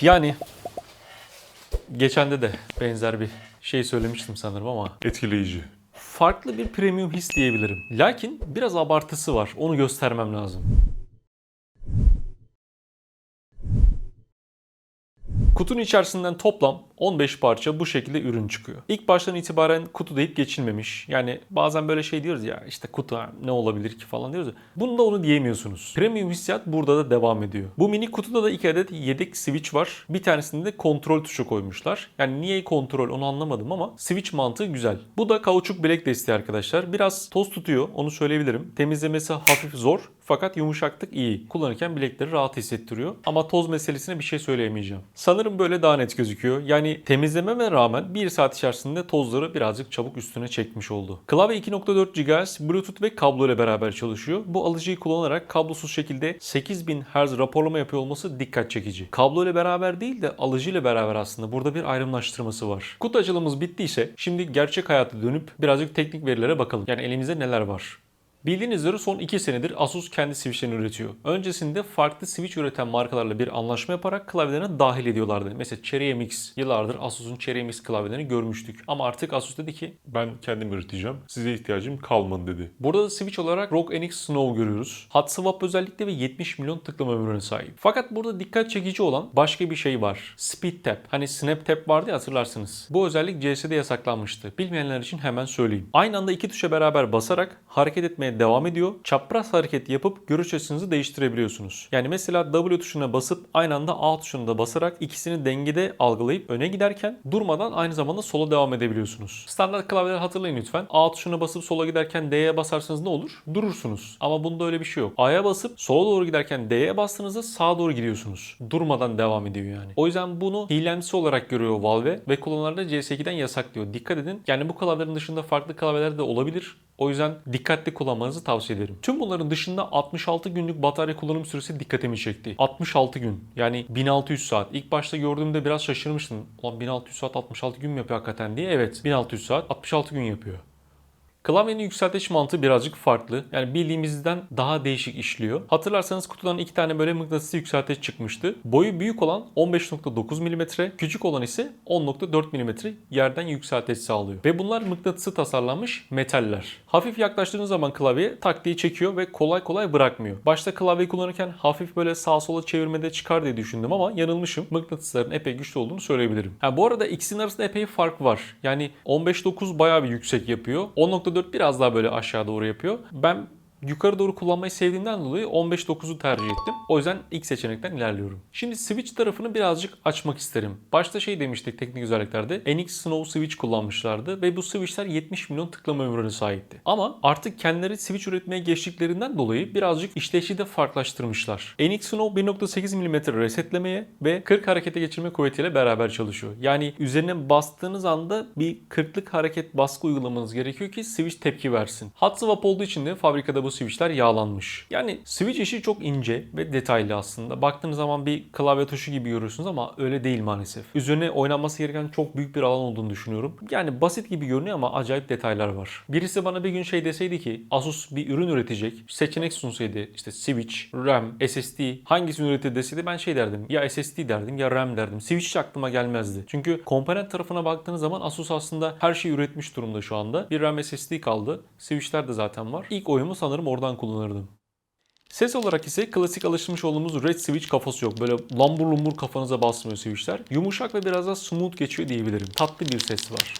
Yani geçen de de benzer bir şey söylemiştim sanırım ama Etkileyici. farklı bir premium his diyebilirim. Lakin biraz abartısı var. Onu göstermem lazım. Kutunun içerisinden toplam 15 parça bu şekilde ürün çıkıyor. İlk baştan itibaren kutu deyip geçilmemiş. Yani bazen böyle şey diyoruz ya işte kutu ne olabilir ki falan diyoruz ya. Bunda onu diyemiyorsunuz. Premium hissiyat burada da devam ediyor. Bu mini kutuda da iki adet yedek switch var. Bir tanesinde de kontrol tuşu koymuşlar. Yani niye kontrol onu anlamadım ama switch mantığı güzel. Bu da kauçuk bilek desteği arkadaşlar. Biraz toz tutuyor onu söyleyebilirim. Temizlemesi hafif zor fakat yumuşaklık iyi. Kullanırken bilekleri rahat hissettiriyor. Ama toz meselesine bir şey söyleyemeyeceğim. Sanırım böyle daha net gözüküyor. Yani temizlememe rağmen 1 saat içerisinde tozları birazcık çabuk üstüne çekmiş oldu. Klavye 2.4 GHz Bluetooth ve kablo ile beraber çalışıyor. Bu alıcıyı kullanarak kablosuz şekilde 8000 Hz raporlama yapıyor olması dikkat çekici. Kablo ile beraber değil de alıcı ile beraber aslında burada bir ayrımlaştırması var. Kutu açılımımız bittiyse şimdi gerçek hayata dönüp birazcık teknik verilere bakalım. Yani elimizde neler var? Bildiğiniz üzere son 2 senedir Asus kendi switchlerini üretiyor. Öncesinde farklı switch üreten markalarla bir anlaşma yaparak klavyelerine dahil ediyorlardı. Mesela Cherry MX yıllardır Asus'un Cherry MX klavyelerini görmüştük. Ama artık Asus dedi ki Ben kendim üreteceğim. Size ihtiyacım kalmadı dedi. Burada da switch olarak ROG NX Snow görüyoruz. Hot swap özellikle ve 70 milyon tıklama ömrüne sahip. Fakat burada dikkat çekici olan başka bir şey var. Speed Tap. Hani Snap Tap vardı ya hatırlarsınız. Bu özellik CS'de yasaklanmıştı. Bilmeyenler için hemen söyleyeyim. Aynı anda iki tuşa beraber basarak hareket etmeye devam ediyor. Çapraz hareket yapıp görüş açınızı değiştirebiliyorsunuz. Yani mesela W tuşuna basıp aynı anda A tuşuna da basarak ikisini dengede algılayıp öne giderken durmadan aynı zamanda sola devam edebiliyorsunuz. Standart klavyeleri hatırlayın lütfen. A tuşuna basıp sola giderken D'ye basarsanız ne olur? Durursunuz. Ama bunda öyle bir şey yok. A'ya basıp sola doğru giderken D'ye bastığınızda sağa doğru gidiyorsunuz. Durmadan devam ediyor yani. O yüzden bunu hilemsi olarak görüyor Valve ve kullanıcılar da CS2'den yasaklıyor. Dikkat edin. Yani bu klavyelerin dışında farklı klavyeler de olabilir. O yüzden dikkatli kullanmanızı tavsiye ederim. Tüm bunların dışında 66 günlük batarya kullanım süresi dikkatimi çekti. 66 gün. Yani 1600 saat. İlk başta gördüğümde biraz şaşırmıştım. Ulan 1600 saat 66 gün mü yapıyor hakikaten diye. Evet 1600 saat 66 gün yapıyor. Klavyenin yükseltiş mantığı birazcık farklı. Yani bildiğimizden daha değişik işliyor. Hatırlarsanız kutudan iki tane böyle mıknatıslı yükselteç çıkmıştı. Boyu büyük olan 15.9 mm, küçük olan ise 10.4 mm yerden yükselteç sağlıyor. Ve bunlar mıknatısı tasarlanmış metaller. Hafif yaklaştığınız zaman klavye taktiği çekiyor ve kolay kolay bırakmıyor. Başta klavyeyi kullanırken hafif böyle sağa sola çevirmede çıkar diye düşündüm ama yanılmışım. Mıknatısların epey güçlü olduğunu söyleyebilirim. Ha, bu arada ikisinin arasında epey fark var. Yani 15.9 bayağı bir yüksek yapıyor. 10.4 biraz daha böyle aşağı doğru yapıyor. Ben yukarı doğru kullanmayı sevdiğimden dolayı 15.9'u tercih ettim. O yüzden ilk seçenekten ilerliyorum. Şimdi switch tarafını birazcık açmak isterim. Başta şey demiştik teknik özelliklerde. NX Snow switch kullanmışlardı ve bu switchler 70 milyon tıklama ömrüne sahipti. Ama artık kendileri switch üretmeye geçtiklerinden dolayı birazcık işleyişi de farklılaştırmışlar. NX Snow 1.8 mm resetlemeye ve 40 harekete geçirme kuvvetiyle beraber çalışıyor. Yani üzerine bastığınız anda bir 40'lık hareket baskı uygulamanız gerekiyor ki switch tepki versin. Hot swap olduğu için de fabrikada bu switchler yağlanmış. Yani switch işi çok ince ve detaylı aslında. Baktığınız zaman bir klavye tuşu gibi görüyorsunuz ama öyle değil maalesef. Üzerine oynanması gereken çok büyük bir alan olduğunu düşünüyorum. Yani basit gibi görünüyor ama acayip detaylar var. Birisi bana bir gün şey deseydi ki Asus bir ürün üretecek, seçenek sunsaydı işte switch, RAM, SSD hangisini üretir deseydi ben şey derdim. Ya SSD derdim ya RAM derdim. Switch hiç aklıma gelmezdi. Çünkü komponent tarafına baktığınız zaman Asus aslında her şeyi üretmiş durumda şu anda. Bir RAM SSD kaldı. Switch'ler de zaten var. İlk oyumu sanırım oradan kullanırdım. Ses olarak ise klasik alışmış olduğumuz Red Switch kafası yok. Böyle lambur lumbur kafanıza basmıyor switchler. Yumuşak ve biraz daha smooth geçiyor diyebilirim. Tatlı bir ses var.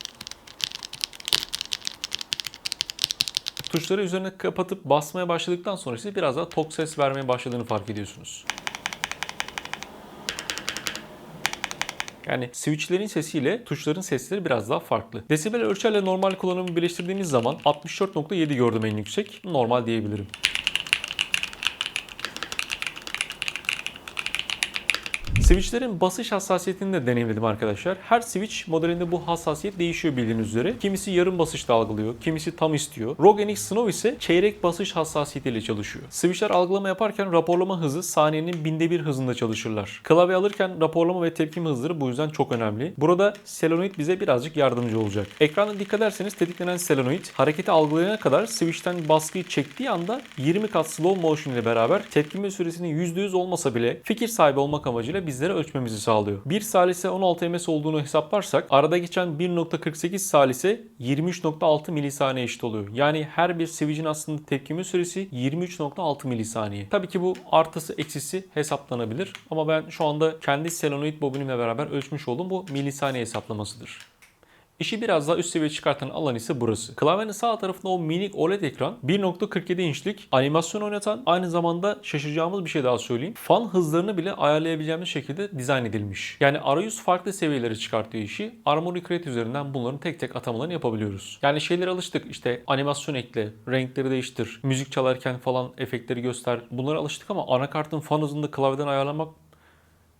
Tuşları üzerine kapatıp basmaya başladıktan sonra ise biraz daha tok ses vermeye başladığını fark ediyorsunuz. Yani switchlerin sesiyle tuşların sesleri biraz daha farklı. Desibel ölçerle normal kullanımı birleştirdiğimiz zaman 64.7 gördüm en yüksek. Normal diyebilirim. Switchlerin basış hassasiyetini de deneyimledim arkadaşlar. Her switch modelinde bu hassasiyet değişiyor bildiğiniz üzere. Kimisi yarım basışta algılıyor, kimisi tam istiyor. ROG NX Snow ise çeyrek basış hassasiyetiyle çalışıyor. Switchler algılama yaparken raporlama hızı saniyenin binde bir hızında çalışırlar. Klavye alırken raporlama ve tepkime hızları bu yüzden çok önemli. Burada selenoid bize birazcık yardımcı olacak. Ekranda dikkat ederseniz tetiklenen selenoid hareketi algılayana kadar switchten baskıyı çektiği anda 20 kat slow motion ile beraber tepkime süresinin %100 olmasa bile fikir sahibi olmak amacıyla bize bizlere ölçmemizi sağlıyor. 1 salise 16 ms olduğunu hesaplarsak arada geçen 1.48 salise 23.6 milisaniye eşit oluyor. Yani her bir switch'in aslında tepkime süresi 23.6 milisaniye. Tabii ki bu artısı eksisi hesaplanabilir ama ben şu anda kendi selenoid bobinimle beraber ölçmüş olduğum bu milisaniye hesaplamasıdır. İşi biraz daha üst seviye çıkartan alan ise burası. Klavyenin sağ tarafında o minik OLED ekran 1.47 inçlik animasyon oynatan aynı zamanda şaşıracağımız bir şey daha söyleyeyim. Fan hızlarını bile ayarlayabileceğimiz şekilde dizayn edilmiş. Yani arayüz farklı seviyeleri çıkarttığı işi Armoury Crate üzerinden bunların tek tek atamalarını yapabiliyoruz. Yani şeylere alıştık işte animasyon ekle, renkleri değiştir, müzik çalarken falan efektleri göster. Bunlara alıştık ama anakartın fan hızını klavyeden ayarlamak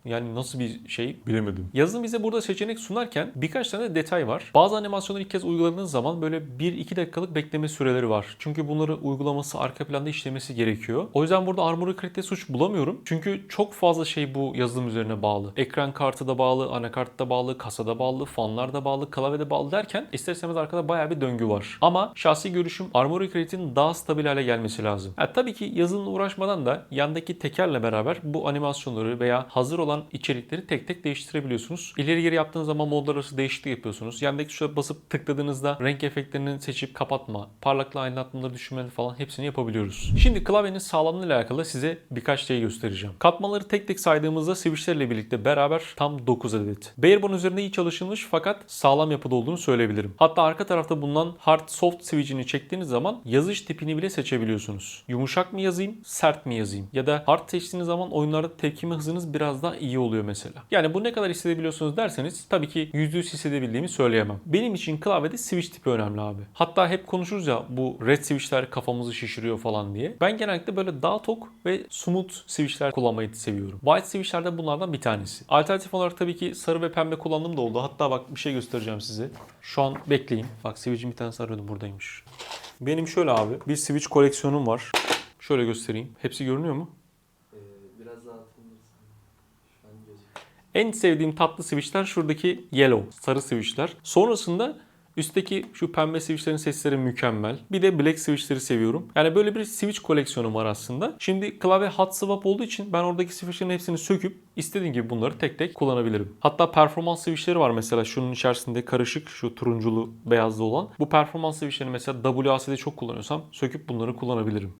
yani nasıl bir şey Bilemedim. Yazılım bize burada seçenek sunarken birkaç tane detay var. Bazı animasyonları ilk kez uyguladığınız zaman böyle 1-2 dakikalık bekleme süreleri var. Çünkü bunları uygulaması arka planda işlemesi gerekiyor. O yüzden burada Armoury Crate'de suç bulamıyorum. Çünkü çok fazla şey bu yazılım üzerine bağlı. Ekran kartı da bağlı, anakart da bağlı, kasada bağlı, fanlar da bağlı, klavyede bağlı derken ister istemez arkada bayağı bir döngü var. Ama şahsi görüşüm Armoury Crate'in daha stabil hale gelmesi lazım. Ha, tabii ki yazılımla uğraşmadan da yandaki tekerle beraber bu animasyonları veya hazır olan içerikleri tek tek değiştirebiliyorsunuz. İleri geri yaptığınız zaman modlar arası değişiklik yapıyorsunuz. Yandaki tuşa basıp tıkladığınızda renk efektlerini seçip kapatma, parlaklığı aydınlatmaları düşürme falan hepsini yapabiliyoruz. Şimdi klavyenin sağlamlığı ile alakalı size birkaç şey göstereceğim. Katmanları tek tek saydığımızda switchlerle birlikte beraber tam 9 adet. Barebone üzerinde iyi çalışılmış fakat sağlam yapıda olduğunu söyleyebilirim. Hatta arka tarafta bulunan hard soft switch'ini çektiğiniz zaman yazış tipini bile seçebiliyorsunuz. Yumuşak mı yazayım, sert mi yazayım? Ya da hard seçtiğiniz zaman oyunlarda tepkime hızınız biraz daha iyi oluyor mesela. Yani bu ne kadar hissedebiliyorsunuz derseniz tabii ki %100 hissedebildiğimi söyleyemem. Benim için klavyede switch tipi önemli abi. Hatta hep konuşuruz ya bu red switchler kafamızı şişiriyor falan diye. Ben genellikle böyle daha tok ve smooth switchler kullanmayı seviyorum. White switchler de bunlardan bir tanesi. Alternatif olarak tabii ki sarı ve pembe kullandığım da oldu. Hatta bak bir şey göstereceğim size. Şu an bekleyin. Bak switch'in bir tanesi arıyordum buradaymış. Benim şöyle abi bir switch koleksiyonum var. Şöyle göstereyim. Hepsi görünüyor mu? Ee, biraz daha atabilirsin. Şu an gözüküyor. En sevdiğim tatlı switchler şuradaki yellow, sarı switchler. Sonrasında üstteki şu pembe switchlerin sesleri mükemmel. Bir de black switchleri seviyorum. Yani böyle bir switch koleksiyonum var aslında. Şimdi klavye hot swap olduğu için ben oradaki switchlerin hepsini söküp istediğim gibi bunları tek tek kullanabilirim. Hatta performans switchleri var mesela şunun içerisinde karışık şu turunculu beyazlı olan. Bu performans switchlerini mesela WASD'de çok kullanıyorsam söküp bunları kullanabilirim.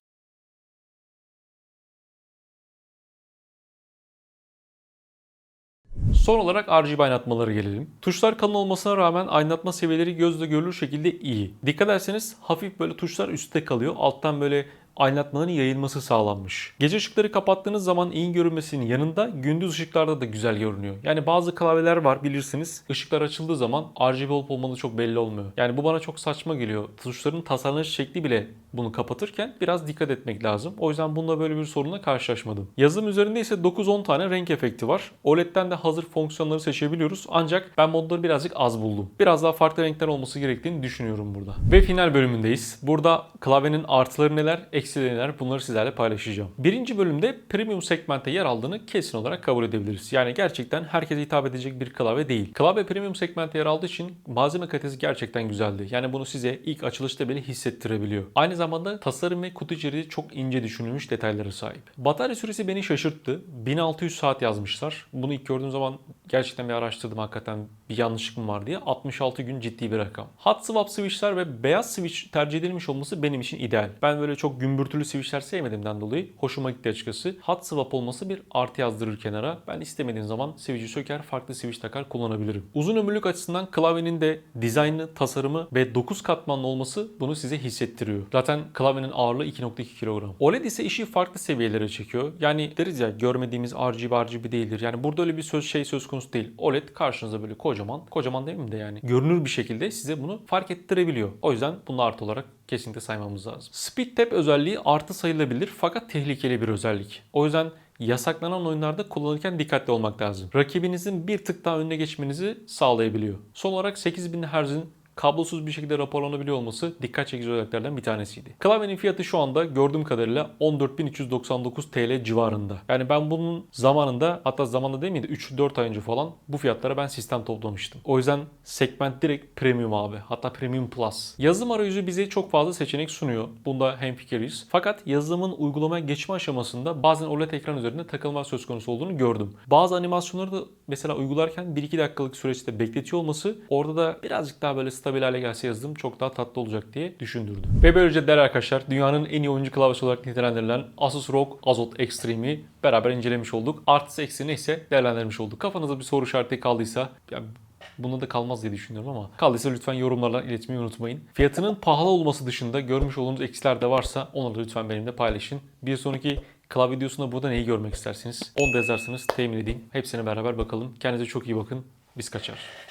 Son olarak RGB aydınlatmaları gelelim. Tuşlar kalın olmasına rağmen aydınlatma seviyeleri gözle görülür şekilde iyi. Dikkat ederseniz hafif böyle tuşlar üstte kalıyor. Alttan böyle aydınlatmaların yayılması sağlanmış. Gece ışıkları kapattığınız zaman iyi görünmesinin yanında gündüz ışıklarda da güzel görünüyor. Yani bazı klavyeler var bilirsiniz. Işıklar açıldığı zaman RGB olup olmadığı çok belli olmuyor. Yani bu bana çok saçma geliyor. Tuşların tasarlanış şekli bile bunu kapatırken biraz dikkat etmek lazım. O yüzden bununla böyle bir sorunla karşılaşmadım. Yazılım üzerinde ise 9-10 tane renk efekti var. OLED'den de hazır fonksiyonları seçebiliyoruz. Ancak ben modları birazcık az buldum. Biraz daha farklı renkler olması gerektiğini düşünüyorum burada. Ve final bölümündeyiz. Burada klavyenin artıları neler, eksileri neler bunları sizlerle paylaşacağım. Birinci bölümde premium segmentte yer aldığını kesin olarak kabul edebiliriz. Yani gerçekten herkese hitap edecek bir klavye değil. Klavye premium segmentte yer aldığı için malzeme kalitesi gerçekten güzeldi. Yani bunu size ilk açılışta bile hissettirebiliyor. Aynı zamanda tasarım ve kutu içeriği çok ince düşünülmüş detaylara sahip. Batarya süresi beni şaşırttı. 1600 saat yazmışlar. Bunu ilk gördüğüm zaman gerçekten bir araştırdım hakikaten bir yanlışlık mı var diye. 66 gün ciddi bir rakam. Hot swap switchler ve beyaz switch tercih edilmiş olması benim için ideal. Ben böyle çok gümbürtülü switchler sevmediğimden dolayı hoşuma gitti açıkçası. Hot swap olması bir artı yazdırır kenara. Ben istemediğim zaman switch'i söker farklı switch takar kullanabilirim. Uzun ömürlük açısından klavyenin de dizaynı, tasarımı ve 9 katmanlı olması bunu size hissettiriyor. Zaten klavyenin ağırlığı 2.2 kilogram. OLED ise işi farklı seviyelere çekiyor. Yani deriz ya görmediğimiz RGB RGB değildir. Yani burada öyle bir söz şey söz konusu değil. OLED karşınıza böyle kocaman, kocaman mi de yani görünür bir şekilde size bunu fark ettirebiliyor. O yüzden bunu artı olarak kesinlikle saymamız lazım. Speed Tap özelliği artı sayılabilir fakat tehlikeli bir özellik. O yüzden yasaklanan oyunlarda kullanırken dikkatli olmak lazım. Rakibinizin bir tık daha önüne geçmenizi sağlayabiliyor. Son olarak 8000 Hz'in kablosuz bir şekilde raporlanabiliyor olması dikkat çekici özelliklerden bir tanesiydi. Klavyenin fiyatı şu anda gördüğüm kadarıyla 14.399 TL civarında. Yani ben bunun zamanında hatta zamanında değil miydi 3-4 ay önce falan bu fiyatlara ben sistem toplamıştım. O yüzden segment direkt premium abi. Hatta premium plus. Yazılım arayüzü bize çok fazla seçenek sunuyor. Bunda hemfikiriz. Fakat yazılımın uygulamaya geçme aşamasında bazen OLED ekran üzerinde takılma söz konusu olduğunu gördüm. Bazı animasyonları da mesela uygularken 1-2 dakikalık süreçte bekletiyor olması orada da birazcık daha böyle stabil hale gelse yazılım çok daha tatlı olacak diye düşündürdü. Ve böylece değerli arkadaşlar dünyanın en iyi oyuncu klavyesi olarak nitelendirilen Asus ROG Azot Extreme'i beraber incelemiş olduk. Artısı eksi neyse değerlendirmiş olduk. Kafanızda bir soru işareti kaldıysa ya Bunda da kalmaz diye düşünüyorum ama kaldıysa lütfen yorumlarla iletmeyi unutmayın. Fiyatının pahalı olması dışında görmüş olduğunuz eksiler de varsa onları lütfen benimle paylaşın. Bir sonraki klavye videosunda burada neyi görmek istersiniz? Onu da yazarsınız temin edeyim. Hepsine beraber bakalım. Kendinize çok iyi bakın. Biz kaçar.